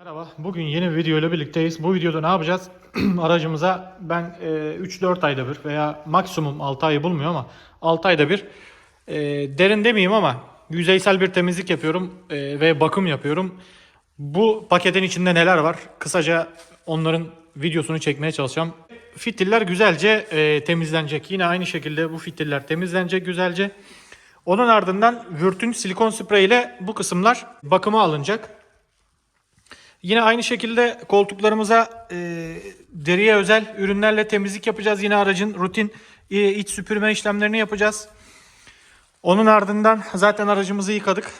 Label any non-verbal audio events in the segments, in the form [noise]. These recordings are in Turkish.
Merhaba, bugün yeni bir video ile birlikteyiz. Bu videoda ne yapacağız? [clears throat] Aracımıza ben e, 3-4 ayda bir veya maksimum 6 ayı bulmuyor ama 6 ayda bir e, derin demeyeyim ama yüzeysel bir temizlik yapıyorum e, ve bakım yapıyorum. Bu paketin içinde neler var? Kısaca onların videosunu çekmeye çalışacağım. Fitiller güzelce e, temizlenecek. Yine aynı şekilde bu fitiller temizlenecek güzelce. Onun ardından Vürt'ün silikon sprey ile bu kısımlar bakıma alınacak. Yine aynı şekilde koltuklarımıza e, deriye özel ürünlerle temizlik yapacağız. Yine aracın rutin e, iç süpürme işlemlerini yapacağız. Onun ardından zaten aracımızı yıkadık.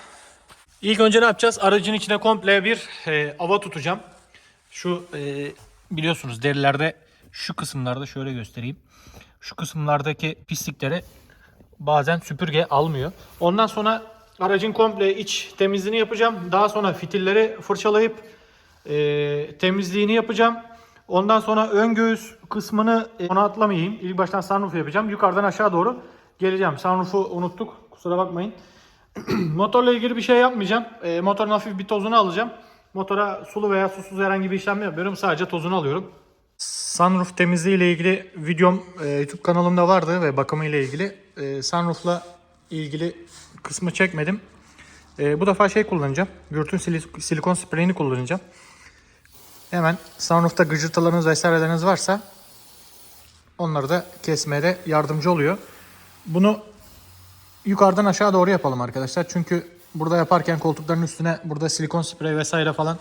İlk önce ne yapacağız? Aracın içine komple bir e, ava tutacağım. Şu e, biliyorsunuz derilerde şu kısımlarda şöyle göstereyim. Şu kısımlardaki pislikleri bazen süpürge almıyor. Ondan sonra aracın komple iç temizliğini yapacağım. Daha sonra fitilleri fırçalayıp e, temizliğini yapacağım. Ondan sonra ön göğüs kısmını e, ona atlamayayım. İlk baştan sunroof yapacağım. Yukarıdan aşağı doğru geleceğim. Sunroof'u unuttuk. Kusura bakmayın. [clears throat] Motorla ilgili bir şey yapmayacağım. E, motorun hafif bir tozunu alacağım. Motora sulu veya susuz herhangi bir işlem yapmıyorum. Sadece tozunu alıyorum. Sunroof temizliği ile ilgili videom e, YouTube kanalımda vardı ve bakımı ile ilgili. E, sunroof'la ilgili kısmı çekmedim. E, bu defa şey kullanacağım. Vürt'ün sili- silikon spreyini kullanacağım. Hemen sunroof'ta gıcırtılarınız vesaireleriniz varsa onları da kesmeye de yardımcı oluyor. Bunu yukarıdan aşağı doğru yapalım arkadaşlar. Çünkü burada yaparken koltukların üstüne burada silikon sprey vesaire falan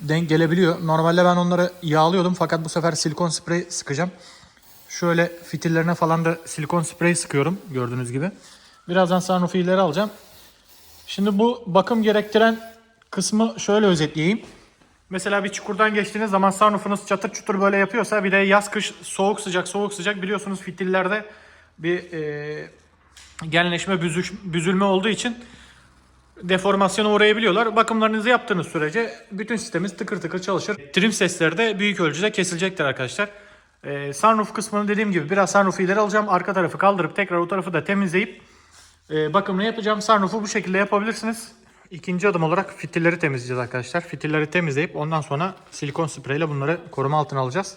denk gelebiliyor. Normalde ben onları yağlıyordum fakat bu sefer silikon sprey sıkacağım. Şöyle fitillerine falan da silikon sprey sıkıyorum gördüğünüz gibi. Birazdan sunroof'u ileri alacağım. Şimdi bu bakım gerektiren kısmı şöyle özetleyeyim. Mesela bir çukurdan geçtiğiniz zaman sunroofunuz çatır çutur böyle yapıyorsa bir de yaz kış soğuk sıcak soğuk sıcak biliyorsunuz fitillerde bir e, genleşme büzüş, büzülme olduğu için deformasyona uğrayabiliyorlar. Bakımlarınızı yaptığınız sürece bütün sistemimiz tıkır tıkır çalışır. Trim sesleri de büyük ölçüde kesilecektir arkadaşlar. Ee, sunroof kısmını dediğim gibi biraz sunroof'u ileri alacağım. Arka tarafı kaldırıp tekrar o tarafı da temizleyip e, bakımını yapacağım. Sunroof'u bu şekilde yapabilirsiniz. İkinci adım olarak fitilleri temizleyeceğiz arkadaşlar. Fitilleri temizleyip ondan sonra silikon spreyle bunları koruma altına alacağız.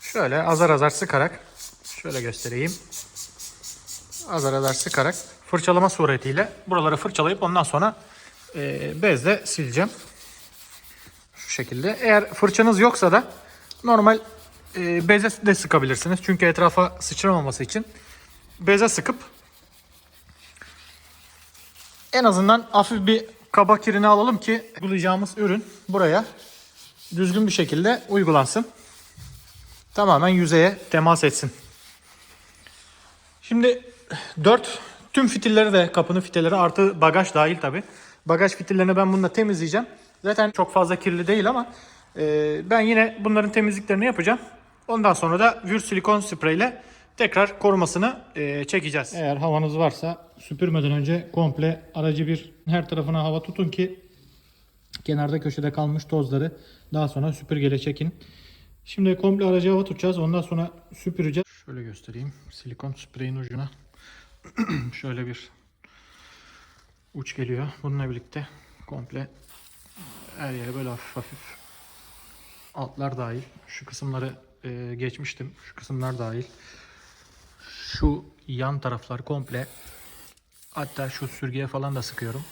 Şöyle azar azar sıkarak şöyle göstereyim azar azar sıkarak fırçalama suretiyle buraları fırçalayıp ondan sonra e, bezle sileceğim. Şu şekilde. Eğer fırçanız yoksa da normal e, beze de sıkabilirsiniz. Çünkü etrafa sıçramaması için beze sıkıp en azından hafif bir kaba kirini alalım ki uygulayacağımız ürün buraya düzgün bir şekilde uygulansın. Tamamen yüzeye temas etsin. Şimdi 4 tüm fitilleri de kapının fitilleri artı bagaj dahil tabi. Bagaj fitillerini ben bununla temizleyeceğim. Zaten çok fazla kirli değil ama e, ben yine bunların temizliklerini yapacağım. Ondan sonra da Vür silikon spreyle tekrar korumasını e, çekeceğiz. Eğer havanız varsa süpürmeden önce komple aracı bir her tarafına hava tutun ki kenarda köşede kalmış tozları daha sonra süpürgeyle çekin. Şimdi komple aracı hava tutacağız. Ondan sonra süpüreceğiz. Şöyle göstereyim. Silikon spreyin ucuna [clears throat] şöyle bir uç geliyor. Bununla birlikte komple her yere böyle hafif hafif altlar dahil. Şu kısımları e, geçmiştim. Şu kısımlar dahil. Şu yan taraflar komple hatta şu sürgüye falan da sıkıyorum.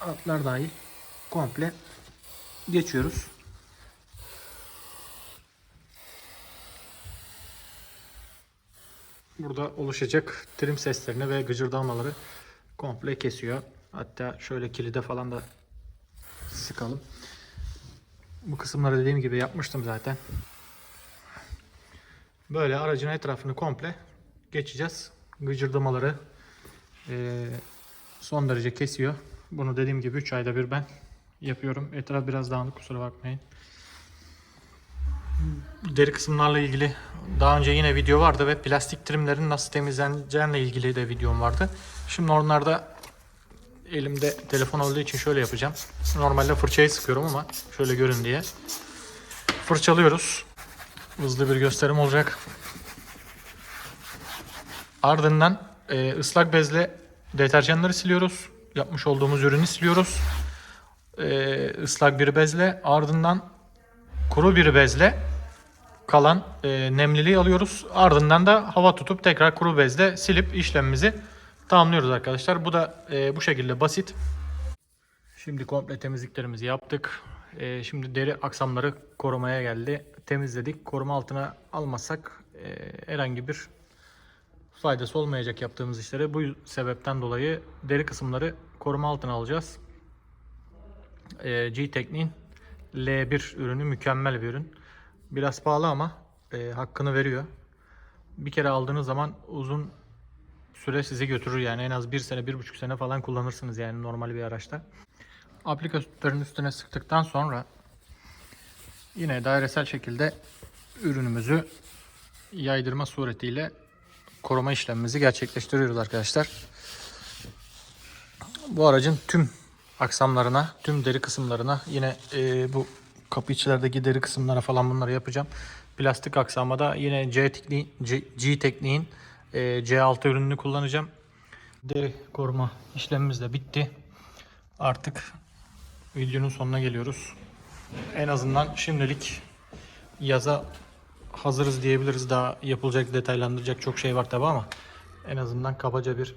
Altlar dahil komple geçiyoruz. burada oluşacak trim seslerini ve gıcırdamaları komple kesiyor. Hatta şöyle kilide falan da sıkalım. Bu kısımları dediğim gibi yapmıştım zaten. Böyle aracın etrafını komple geçeceğiz. Gıcırdamaları eee, son derece kesiyor. Bunu dediğim gibi 3 ayda bir ben yapıyorum. Etraf biraz dağınık kusura bakmayın deri kısımlarla ilgili daha önce yine video vardı ve plastik trimlerin nasıl temizleneceğine ilgili de videom vardı. Şimdi onlarda elimde telefon olduğu için şöyle yapacağım. Normalde fırçayı sıkıyorum ama şöyle görün diye. Fırçalıyoruz. Hızlı bir gösterim olacak. Ardından e, ıslak bezle deterjanları siliyoruz. Yapmış olduğumuz ürünü siliyoruz. e, ıslak bir bezle ardından kuru bir bezle kalan e, nemliliği alıyoruz. Ardından da hava tutup tekrar kuru bezle silip işlemimizi tamamlıyoruz arkadaşlar. Bu da e, bu şekilde basit. Şimdi komple temizliklerimizi yaptık. E, şimdi deri aksamları korumaya geldi. Temizledik. Koruma altına almasak e, herhangi bir faydası olmayacak yaptığımız işlere. Bu sebepten dolayı deri kısımları koruma altına alacağız. E, G-Technique'in L1 ürünü mükemmel bir ürün. Biraz pahalı ama e, hakkını veriyor. Bir kere aldığınız zaman uzun süre sizi götürür yani en az bir sene, bir buçuk sene falan kullanırsınız yani normal bir araçta. Aplikatörün üstüne sıktıktan sonra yine dairesel şekilde ürünümüzü yaydırma suretiyle koruma işlemimizi gerçekleştiriyoruz arkadaşlar. Bu aracın tüm aksamlarına, tüm deri kısımlarına yine e, bu kapı içlerdeki deri kısımlara falan bunları yapacağım. Plastik aksama da yine C tekniği, C, G tekniğin e, C6 ürününü kullanacağım. Deri koruma işlemimiz de bitti. Artık videonun sonuna geliyoruz. En azından şimdilik yaza hazırız diyebiliriz. Daha yapılacak, detaylandıracak çok şey var tabi ama en azından kabaca bir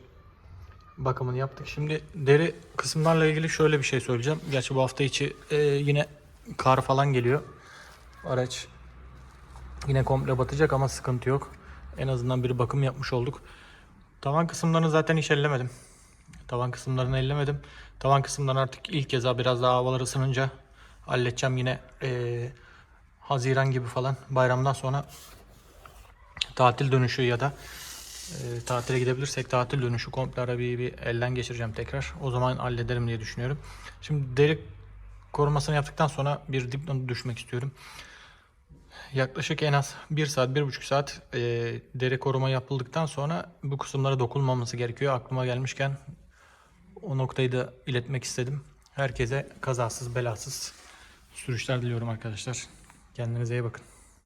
bakımını yaptık. Şimdi deri kısımlarla ilgili şöyle bir şey söyleyeceğim. Gerçi bu hafta içi e, yine kar falan geliyor. Araç yine komple batacak ama sıkıntı yok. En azından bir bakım yapmış olduk. Tavan kısımlarını zaten hiç ellemedim. Tavan kısımlarını ellemedim. Tavan kısımlarını artık ilk kez biraz daha havalar ısınınca halledeceğim yine e, Haziran gibi falan bayramdan sonra tatil dönüşü ya da e, tatile gidebilirsek tatil dönüşü komple arabayı bir elden geçireceğim tekrar. O zaman hallederim diye düşünüyorum. Şimdi deri korumasını yaptıktan sonra bir dipnot düşmek istiyorum. Yaklaşık en az 1 saat, 1,5 saat e, deri koruma yapıldıktan sonra bu kısımlara dokunmaması gerekiyor. Aklıma gelmişken o noktayı da iletmek istedim. Herkese kazasız belasız sürüşler diliyorum arkadaşlar. Kendinize iyi bakın.